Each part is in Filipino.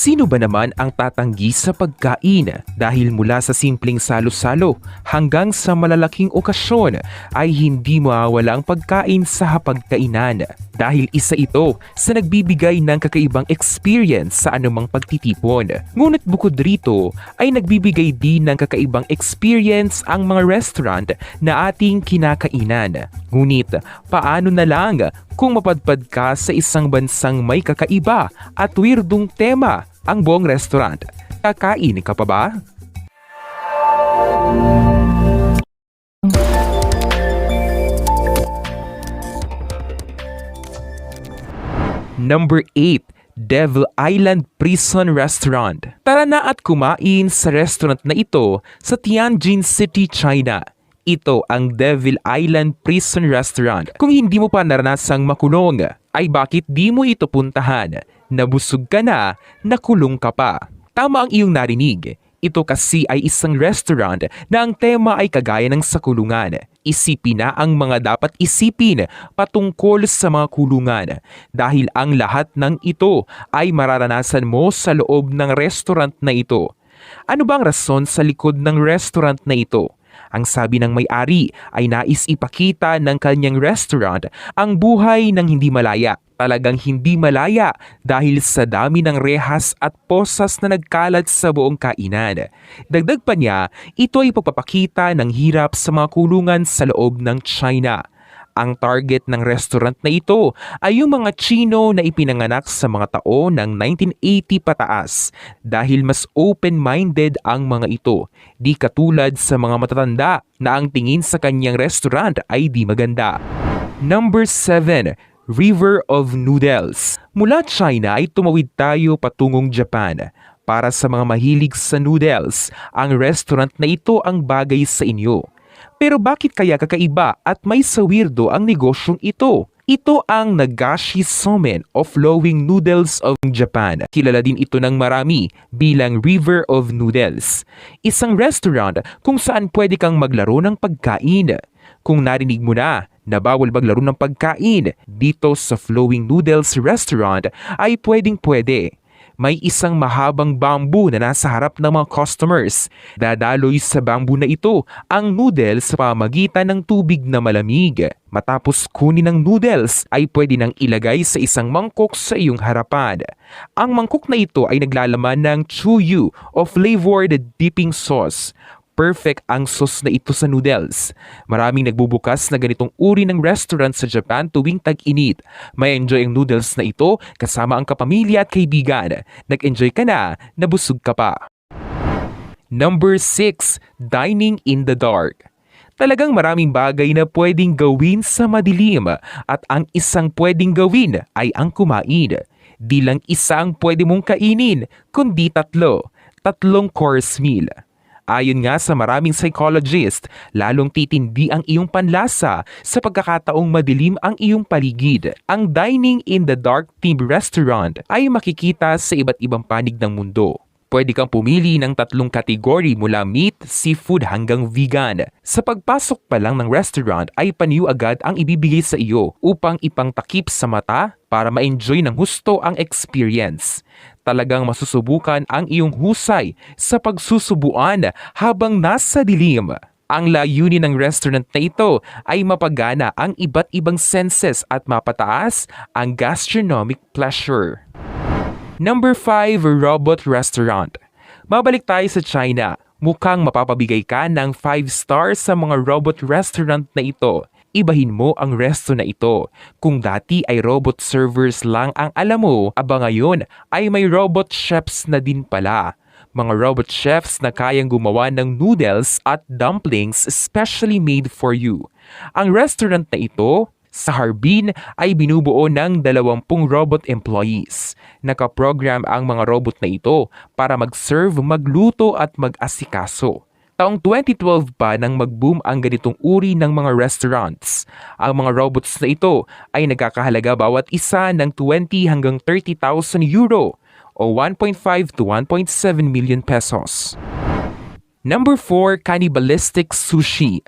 Sino ba naman ang tatanggi sa pagkain? Dahil mula sa simpleng salo-salo hanggang sa malalaking okasyon ay hindi mawawala ang pagkain sa hapagkainan. Dahil isa ito sa nagbibigay ng kakaibang experience sa anumang pagtitipon. Ngunit bukod rito ay nagbibigay din ng kakaibang experience ang mga restaurant na ating kinakainan. Ngunit paano na lang kung mapadpad ka sa isang bansang may kakaiba at weirdong tema ang buong restaurant? Kakain ka pa ba? Number 8. Devil Island Prison Restaurant. Tara na at kumain sa restaurant na ito sa Tianjin City, China. Ito ang Devil Island Prison Restaurant. Kung hindi mo pa naranasang makulong, ay bakit di mo ito puntahan? Nabusog ka na, nakulong ka pa. Tama ang iyong narinig. Ito kasi ay isang restaurant na ang tema ay kagaya ng sa kulungan. Isipin na ang mga dapat isipin patungkol sa mga kulungan dahil ang lahat ng ito ay mararanasan mo sa loob ng restaurant na ito. Ano bang rason sa likod ng restaurant na ito? Ang sabi ng may-ari ay nais ipakita ng kanyang restaurant ang buhay ng hindi malaya. Talagang hindi malaya dahil sa dami ng rehas at posas na nagkalat sa buong kainan. Dagdag pa niya, ito ay pagpapakita ng hirap sa mga kulungan sa loob ng China. Ang target ng restaurant na ito ay yung mga Chino na ipinanganak sa mga taon ng 1980 pataas dahil mas open-minded ang mga ito, di katulad sa mga matatanda na ang tingin sa kanyang restaurant ay di maganda. Number 7. River of Noodles. Mula China ay tumawid tayo patungong Japan. Para sa mga mahilig sa noodles, ang restaurant na ito ang bagay sa inyo. Pero bakit kaya kakaiba at may sawirdo ang negosyong ito? Ito ang Nagashi Somen of Flowing Noodles of Japan. Kilala din ito ng marami bilang River of Noodles. Isang restaurant kung saan pwede kang maglaro ng pagkain. Kung narinig mo na na bawal maglaro ng pagkain dito sa Flowing Noodles Restaurant ay pwedeng pwede may isang mahabang bamboo na nasa harap ng mga customers. Dadaloy sa bamboo na ito ang noodles sa pamagitan ng tubig na malamig. Matapos kunin ng noodles ay pwede nang ilagay sa isang mangkok sa iyong harapan. Ang mangkok na ito ay naglalaman ng chuyu o flavored dipping sauce perfect ang sauce na ito sa noodles. Maraming nagbubukas na ganitong uri ng restaurant sa Japan tuwing tag-init. May enjoy ang noodles na ito kasama ang kapamilya at kaibigan. Nag-enjoy ka na, nabusog ka pa. Number 6. Dining in the Dark. Talagang maraming bagay na pwedeng gawin sa madilim at ang isang pwedeng gawin ay ang kumain. Di lang isang pwede mong kainin, kundi tatlo. Tatlong course meal. Ayon nga sa maraming psychologist, lalong titindi ang iyong panlasa sa pagkakataong madilim ang iyong paligid. Ang dining in the dark themed restaurant ay makikita sa iba't ibang panig ng mundo. Pwede kang pumili ng tatlong kategory mula meat, seafood hanggang vegan. Sa pagpasok pa lang ng restaurant ay paniw agad ang ibibigay sa iyo upang ipangtakip sa mata para ma-enjoy ng husto ang experience. Talagang masusubukan ang iyong husay sa pagsusubuan habang nasa dilim. Ang layunin ng restaurant na ito ay mapagana ang iba't ibang senses at mapataas ang gastronomic pleasure. Number 5, Robot Restaurant. Mabalik tayo sa China. Mukhang mapapabigay ka ng 5 stars sa mga robot restaurant na ito. Ibahin mo ang resto na ito. Kung dati ay robot servers lang ang alam mo, aba ngayon ay may robot chefs na din pala. Mga robot chefs na kayang gumawa ng noodles at dumplings specially made for you. Ang restaurant na ito sa Harbin ay binubuo ng 20 robot employees. Nakaprogram ang mga robot na ito para mag-serve, magluto at mag-asikaso. Taong 2012 pa nang mag-boom ang ganitong uri ng mga restaurants. Ang mga robots na ito ay nagkakahalaga bawat isa ng 20 hanggang 30,000 euro o 1.5 to 1.7 million pesos. Number 4, Cannibalistic Sushi.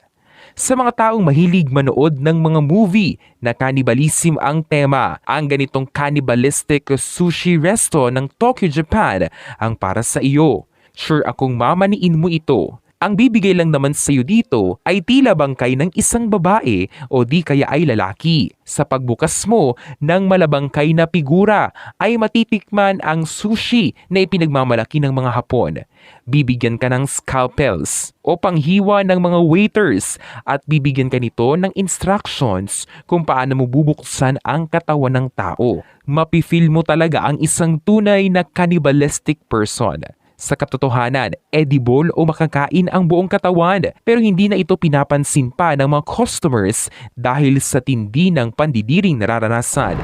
Sa mga taong mahilig manood ng mga movie na cannibalism ang tema. Ang ganitong cannibalistic sushi resto ng Tokyo, Japan ang para sa iyo. Sure akong mamaniin mo ito. Ang bibigay lang naman sa iyo dito ay tila bangkay ng isang babae o di kaya ay lalaki. Sa pagbukas mo ng malabangkay na figura ay matitikman ang sushi na ipinagmamalaki ng mga Hapon. Bibigyan ka ng scalpels o panghiwa ng mga waiters at bibigyan ka nito ng instructions kung paano mo bubuksan ang katawan ng tao. Mapifeel mo talaga ang isang tunay na cannibalistic person. Sa katotohanan, edible o makakain ang buong katawan pero hindi na ito pinapansin pa ng mga customers dahil sa tindi ng pandidiring nararanasan.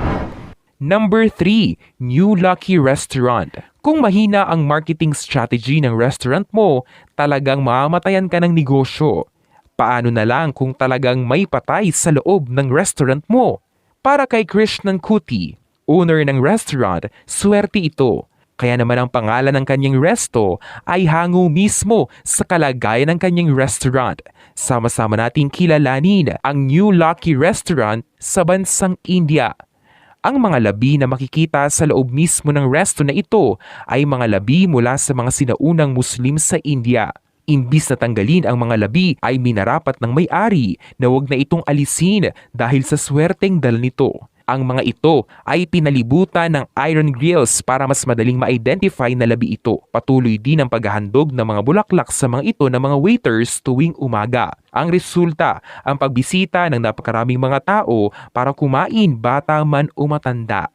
Number 3, New Lucky Restaurant. Kung mahina ang marketing strategy ng restaurant mo, talagang mamatayan ka ng negosyo. Paano na lang kung talagang may patay sa loob ng restaurant mo? Para kay Krishnan Kuti, owner ng restaurant, swerte ito. Kaya naman ang pangalan ng kanyang resto ay hango mismo sa kalagayan ng kanyang restaurant. Sama-sama nating kilalanin ang New Lucky Restaurant sa bansang India. Ang mga labi na makikita sa loob mismo ng resto na ito ay mga labi mula sa mga sinaunang Muslim sa India. Imbis na tanggalin ang mga labi ay minarapat ng may-ari na huwag na itong alisin dahil sa swerteng dala nito. Ang mga ito ay pinalibutan ng iron grills para mas madaling ma-identify na labi ito. Patuloy din ang paghahandog ng mga bulaklak sa mga ito ng mga waiters tuwing umaga. Ang resulta, ang pagbisita ng napakaraming mga tao para kumain bata man o matanda.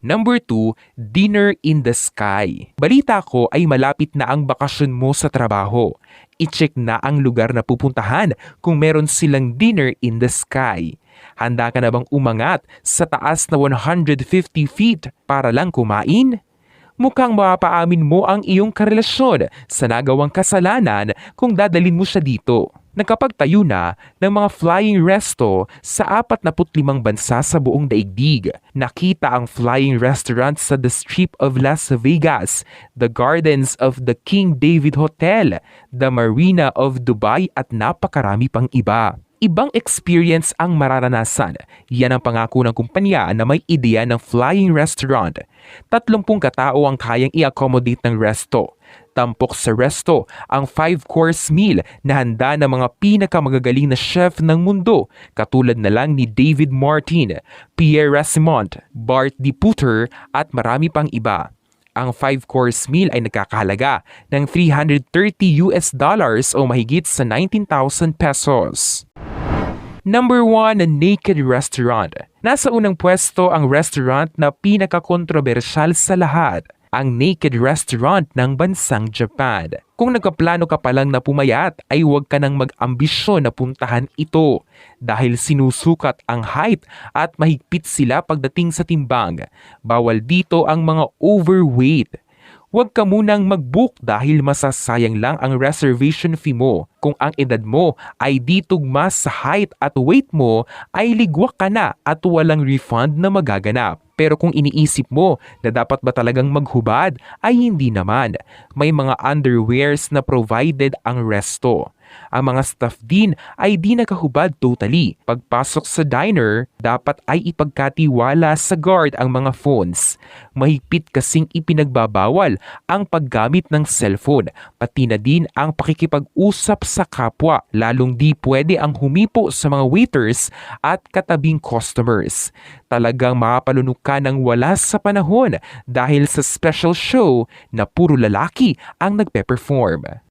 Number 2, dinner in the sky. Balita ko ay malapit na ang bakasyon mo sa trabaho. I-check na ang lugar na pupuntahan kung meron silang dinner in the sky. Handa ka na bang umangat sa taas na 150 feet para lang kumain? Mukhang mapaamin mo ang iyong karelasyon sa nagawang kasalanan kung dadalin mo siya dito. Nagkapagtayo na ng mga flying resto sa 45 bansa sa buong daigdig. Nakita ang flying restaurant sa The Strip of Las Vegas, the Gardens of the King David Hotel, the Marina of Dubai at napakarami pang iba. Ibang experience ang mararanasan. Yan ang pangako ng kumpanya na may ideya ng flying restaurant. 30 katao ang kayang i-accommodate ng resto. Tampok sa resto ang 5-course meal na handa ng mga pinakamagagaling na chef ng mundo katulad na lang ni David Martin, Pierre Rasimont, Bart D. Putter at marami pang iba. Ang 5-course meal ay nagkakahalaga ng 330 US dollars o mahigit sa 19,000 pesos. Number 1, Naked Restaurant. Nasa unang pwesto ang restaurant na pinakakontrobersyal sa lahat, ang Naked Restaurant ng bansang Japan. Kung nagkaplano ka palang na pumayat ay huwag ka nang mag-ambisyon na puntahan ito dahil sinusukat ang height at mahigpit sila pagdating sa timbang. Bawal dito ang mga overweight huwag ka munang mag-book dahil masasayang lang ang reservation fee mo. Kung ang edad mo ay di tugma sa height at weight mo, ay ligwak ka na at walang refund na magaganap. Pero kung iniisip mo na dapat ba talagang maghubad, ay hindi naman. May mga underwears na provided ang resto. Ang mga staff din ay di nakahubad totally. Pagpasok sa diner, dapat ay ipagkatiwala sa guard ang mga phones. Mahigpit kasing ipinagbabawal ang paggamit ng cellphone, pati na din ang pakikipag-usap sa kapwa, lalong di pwede ang humipo sa mga waiters at katabing customers. Talagang mapalunok ka ng wala sa panahon dahil sa special show na puro lalaki ang nagpe-perform.